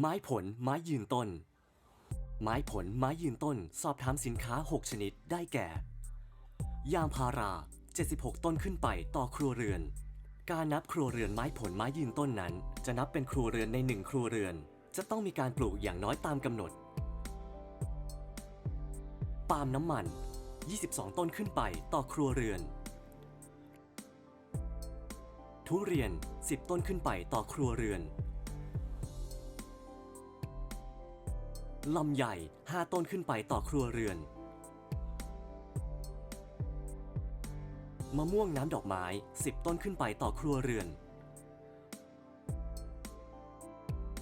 ไม้ผล ไม้ยืนต้น ไม้ผล ไม้ยืนต้น สอบถามสินค้า 6 ชนิดได้แก่ ยางพารา 76 ต้นขึ้นไปต่อครัวเรือน การนับครัวเรือนไม้ผลไม้ยืนต้นนั้น จะนับเป็นครัวเรือนในหนึ่งครัวเรือน จะต้องมีการปลูกอย่างน้อยตามกำหนด ปาล์มน้ำมัน 22 ต้นขึ้นไปต่อครัวเรือน ทุเรียน 10 ต้นขึ้นไปต่อครัวเรือน ลำใหญ่ 5 ต้นขึ้นไปต่อครัวเรือน มะม่วงน้ำดอกไม้ 10 ต้นขึ้นไปต่อครัวเรือน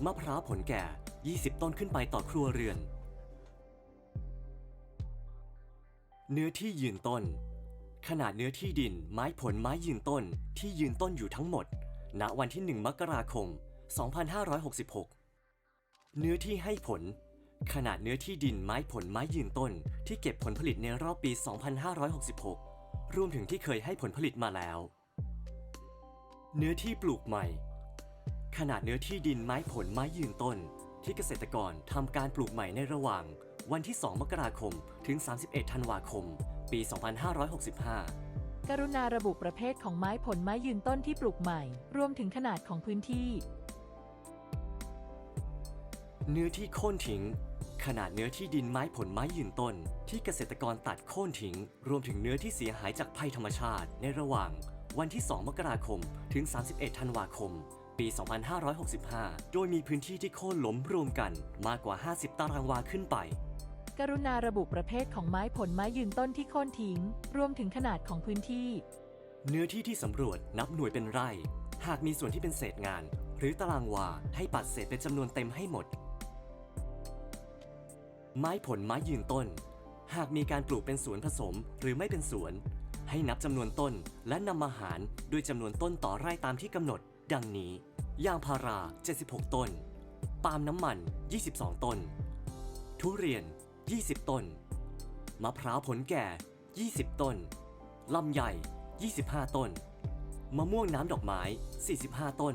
มะพร้าวผลแก่ 20 ต้นขึ้นไปต่อครัวเรือน เนื้อที่ยืนต้น ขนาดเนื้อที่ดินไม้ผลไม้ยืนต้นที่ยืนต้นอยู่ทั้งหมด ณวันที่ 1 มกราคม 2566 เนื้อที่ให้ผล ขนาดเนื้อที่ดินไม้ผลไม้ยืนต้น ที่เก็บผลผลิตในรอบปี 2566 รวมถึงที่เคยให้ผลผลิตมาแล้ว เนื้อที่ปลูกใหม่ ขนาดเนื้อที่ดินไม้ผลไม้ยืนต้น ที่เกษตรกรทำการปลูกใหม่ในระหว่าง วันที่ 2 มกราคม ถึง 31 ธันวาคม ปี 2565กรุณาระบุประเภทของไม้ผลไม้ยืนต้นที่ปลูกใหม่ รวมถึงขนาดของพื้นที่ เนื้อที่โค่นทิ้ง ขนาดเนื้อที่ดินไม้ผลไม้ยืนต้น ที่เกษตรกรตัดโค่นทิ้ง รวมถึงเนื้อที่เสียหายจากภัยธรรมชาติ ในระหว่าง วันที่ 2 มกราคม ถึง 31 ธันวาคม ปี 2565 โดยมีพื้นที่ที่โค่นล้มรวมกันมากกว่า 50 ตารางวาขึ้นไป กรุณาระบุประเภทของไม้ผลไม้ยืนต้นที่โค่นทิ้ง รวมถึงขนาดของพื้นที่ เนื้อที่ที่สำรวจนับหน่วยเป็นไร่ หากมีส่วนที่เป็นเศษงาน หรือตารางวาให้ปัดเศษเป็นจำนวนเต็มให้หมด ไม้ผลไม้ยืนต้น หากมีการปลูกเป็นสวนผสมหรือไม่เป็นสวน ให้นับจำนวนต้นและนำมาหารด้วยจำนวนต้นต่อไร่ตามที่กำหนด ดังนี้ ยางพารา 76 ต้น ปาล์มน้ำมัน 22 ต้น ทุเรียน 20 ต้น มะพร้าวผลแก่ 20 ต้น ลำไย 25 ต้น มะม่วงน้ำดอกไม้ 45 ต้น